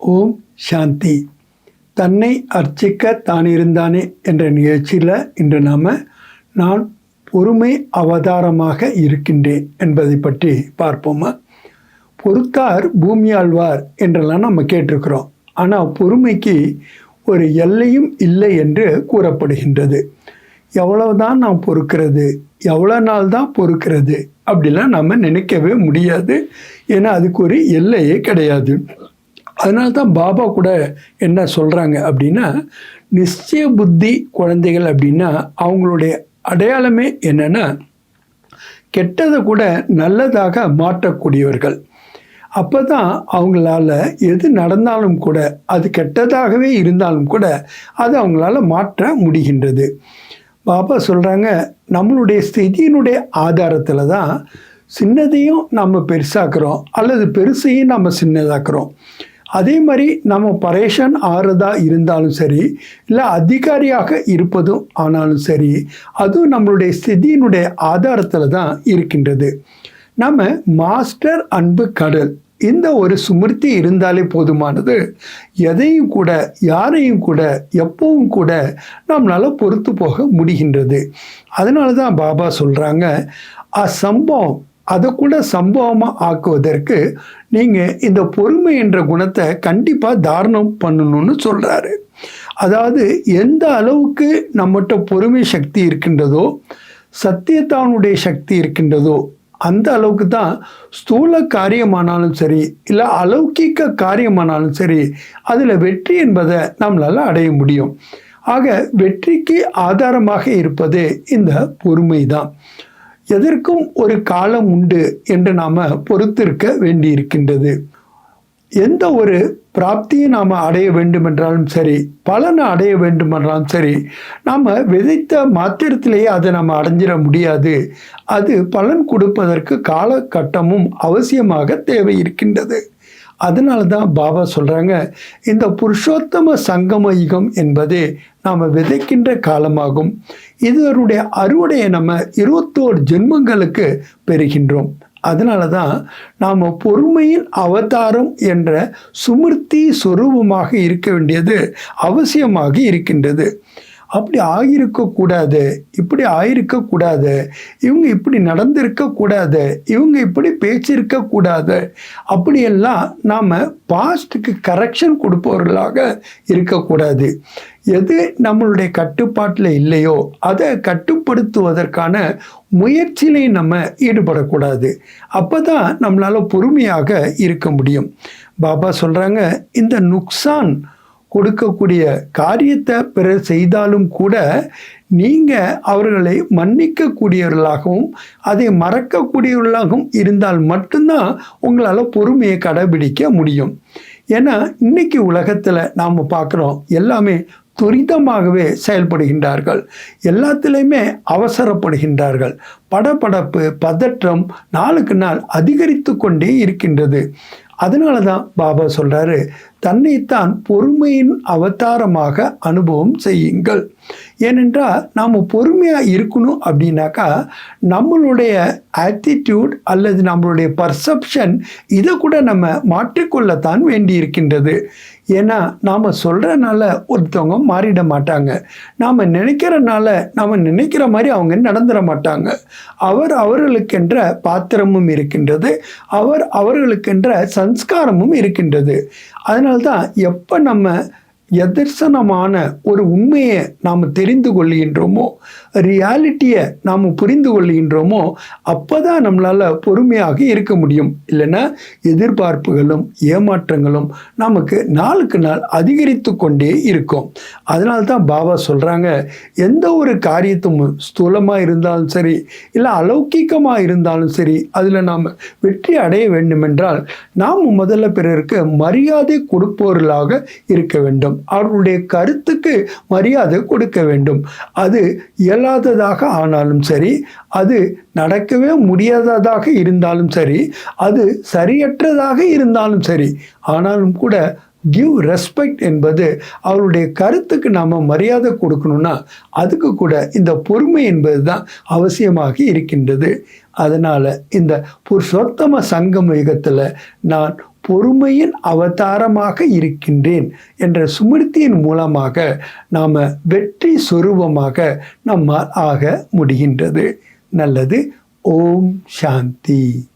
ஓம் சாந்தி. தன்னை அர்ச்சிக்க தானிருந்தானே என்ற நிகழ்ச்சியில் இன்று நாம் நான் பொறுமை அவதாரமாக இருக்கின்றேன் என்பதை பற்றி பார்ப்போமா? பொறுத்தார் பூமி ஆழ்வார் என்றெல்லாம் நம்ம கேட்டிருக்கிறோம். ஆனால் பொறுமைக்கு ஒரு எல்லையும் இல்லை என்று கூறப்படுகின்றது. எவ்வளவுதான் நாம் பொறுக்கிறது எவ்வளோ நாள் தான் பொறுக்கிறது அப்படிலாம் நம்ம நினைக்கவே முடியாது. ஏன்னா அதுக்கு ஒரு எல்லையே கிடையாது. அதனால தான் பாபா கூட என்ன சொல்கிறாங்க அப்படின்னா நிச்சய புத்தி குழந்தைகள் அப்படின்னா அவங்களுடைய அடையாளமே என்னென்னா கெட்டதை கூட நல்லதாக மாற்றக்கூடியவர்கள். அப்போ தான் அவங்களால எது நடந்தாலும் கூட அது கெட்டதாகவே இருந்தாலும் கூட அது அவங்களால மாற்ற முடிகின்றது. பாபா சொல்கிறாங்க நம்மளுடைய ஸ்திதியினுடைய ஆதாரத்தில் தான் சின்னதையும் நம்ம பெருசாக்குறோம் அல்லது பெருசையும் நம்ம சின்னதாக்குறோம். அதே மாதிரி நம்ம பரேஷன் ஆறுதா இருந்தாலும் சரி இல்லை அதிகாரியாக இருப்பதும் ஆனாலும் சரி அதுவும் நம்மளுடைய ஸ்திதியினுடைய ஆதாரத்தில் தான் இருக்கின்றது. நம்ம மாஸ்டர் அன்பு கடல் இந்த ஒரு சுமிர்த்தி இருந்தாலே போதுமானது. எதையும் கூட யாரையும் கூட எப்பவும் கூட நம்மளால் பொறுத்து போக முடிகின்றது. அதனால தான் பாபா சொல்கிறாங்க அசம்பவம் அதை கூட சம்பவமாக ஆக்குவதற்கு நீங்கள் இந்த பொறுமை என்ற குணத்தை கண்டிப்பாக தாரணம் பண்ணணும்னு சொல்கிறாரு அதாவது எந்த அளவுக்கு நம்மகிட்ட பொறுமை சக்தி இருக்கின்றதோ சத்தியத்தானுடைய சக்தி இருக்கின்றதோ அந்த அளவுக்கு தான் ஸ்தூல காரியமானாலும் சரி இல்லை அலௌகிக்க காரியமானாலும் சரி அதில் வெற்றி என்பதை நம்மளால் அடைய முடியும். ஆக வெற்றிக்கு ஆதாரமாக இருப்பது இந்த பொறுமை தான் எதற்கும் ஒரு காலம் உண்டு என்று நாம் பொறுத்திருக்க வேண்டியிருக்கின்றது. எந்த ஒரு பிராப்தியை நாம் அடைய வேண்டுமென்றாலும் சரி பலனை அடைய வேண்டுமென்றாலும் சரி நாம் விதைத்த மாத்திரத்திலேயே அதை நம்ம அடைஞ்சிட முடியாது. அது பலன் கொடுப்பதற்கு காலகட்டமும் அவசியமாக தேவை இருக்கின்றது அதனால தான் பாபா சொல்கிறாங்க இந்த புருஷோத்தம சங்கம யுகம் என்பது நாம் விதைக்கின்ற காலமாகும். இதனுடைய அறுவடையை நம்ம இருபத்தோரு ஜென்மங்களுக்கு பெறுகின்றோம். அதனால தான் நாம் பொறுமையின் அவதாரம் என்ற சுமிர்த்தி சொரூபமாக இருக்க வேண்டியது அவசியமாக இருக்கின்றது. அப்படி ஆகியிருக்கக்கூடாது இப்படி ஆயிருக்கக்கூடாது இவங்க இப்படி நடந்திருக்கக்கூடாது இவங்க இப்படி பேச்சிருக்கக்கூடாது அப்படியெல்லாம் நாம் பாஸ்ட்டுக்கு கரெக்ஷன் கொடுப்பவர்களாக இருக்கக்கூடாது. எது நம்மளுடைய கட்டுப்பாட்டில் இல்லையோ அதை கட்டுப்படுத்துவதற்கான முயற்சியிலையும் நம்ம ஈடுபடக்கூடாது. அப்போ தான் நம்மளால் பொறுமையாக இருக்க முடியும். பாபா சொல்கிறாங்க இந்த நுக்சான் கொடுக்கக்கூடிய காரியத்தை பிறர் செய்தாலும் கூட நீங்கள் அவர்களை மன்னிக்கக்கூடியவர்களாகவும் அதை மறக்கக்கூடியவர்களாகவும் இருந்தால் மட்டும்தான் உங்களால் பொறுமையை கடைபிடிக்க முடியும். ஏன்னா இன்னைக்கு உலகத்தில் நாம் பார்க்குறோம் எல்லாமே துரிதமாகவே செயல்படுகின்றார்கள். எல்லாத்துலேயுமே அவசரப்படுகின்றார்கள். படபடப்பு பதற்றம் நாளுக்கு நாள் அதிகரித்து கொண்டே இருக்கின்றது. அதனால தான் பாபா சொல்கிறாரு தன்னைத்தான் பொறுமையின் அவதாரமாக அனுபவம் செய்யுங்கள். ஏனென்றால் நாம் பொறுமையாக இருக்கணும் அப்படின்னாக்கா நம்மளுடைய ஆட்டிடியூட் அல்லது நம்மளுடைய பர்செப்ஷன் இதை கூட நம்ம மாற்றிக்கொள்ளத்தான் வேண்டி இருக்கின்றது ஏன்னா நாம் சொல்கிறனால ஒருத்தவங்க மாறிட மாட்டாங்க. நாம் நினைக்கிறனால நாம் நினைக்கிற மாதிரி அவங்க நடந்துட மாட்டாங்க. அவர் அவர்களுக்கென்ற பாத்திரமும் இருக்கின்றது. அவர் அவர்களுக்கென்ற சன்ஸ்காரமும் இருக்கின்றது. அதனால் அதனால்தான் எப்போ நம்ம எதர்சனமான ஒரு உண்மையை நாம் தெரிந்து கொள்கின்றோமோ ரியாலிட்டியை நாம் புரிந்து கொள்கின்றோமோ அப்போ தான் நம்மளால் பொறுமையாக இருக்க முடியும். இல்லைன்னா எதிர்பார்ப்புகளும் ஏமாற்றங்களும் நமக்கு நாளுக்கு நாள் அதிகரித்து கொண்டே இருக்கும். அதனால தான் பாபா சொல்கிறாங்க எந்த ஒரு காரியத்தும் ஸ்தூலமாக இருந்தாலும் சரி இல்லை அலௌக்கிகமாக இருந்தாலும் சரி அதில் நாம் வெற்றி அடைய வேண்டுமென்றால் நாம் முதல்ல பிறருக்கு மரியாதை கொடுப்பவர்களாக இருக்க வேண்டும். அவர்களுடைய கருத்துக்கு மரியாதை கொடுக்க வேண்டும். அது இயலாததாக ஆனாலும் சரி அது நடக்கவே முடியாததாக இருந்தாலும் சரி அது சரியற்றதாக இருந்தாலும் சரி ஆனாலும் கூட கிவ் ரெஸ்பெக்ட் என்பது அவருடைய கருத்துக்கு நாம் மரியாதை கொடுக்கணும்னா அதுக்கு கூட இந்த பொறுமை என்பது தான் அவசியமாக இருக்கின்றது. அதனால் இந்த புருஷோத்தம சங்கம் யுகத்தில் நான் பொறுமையின் அவதாரமாக இருக்கின்றேன் என்ற சுமிருத்தியின் மூலமாக நாம் வெற்றி சுரூபமாக நம்மால் ஆக முடிகின்றது. நல்லது. ஓம் சாந்தி.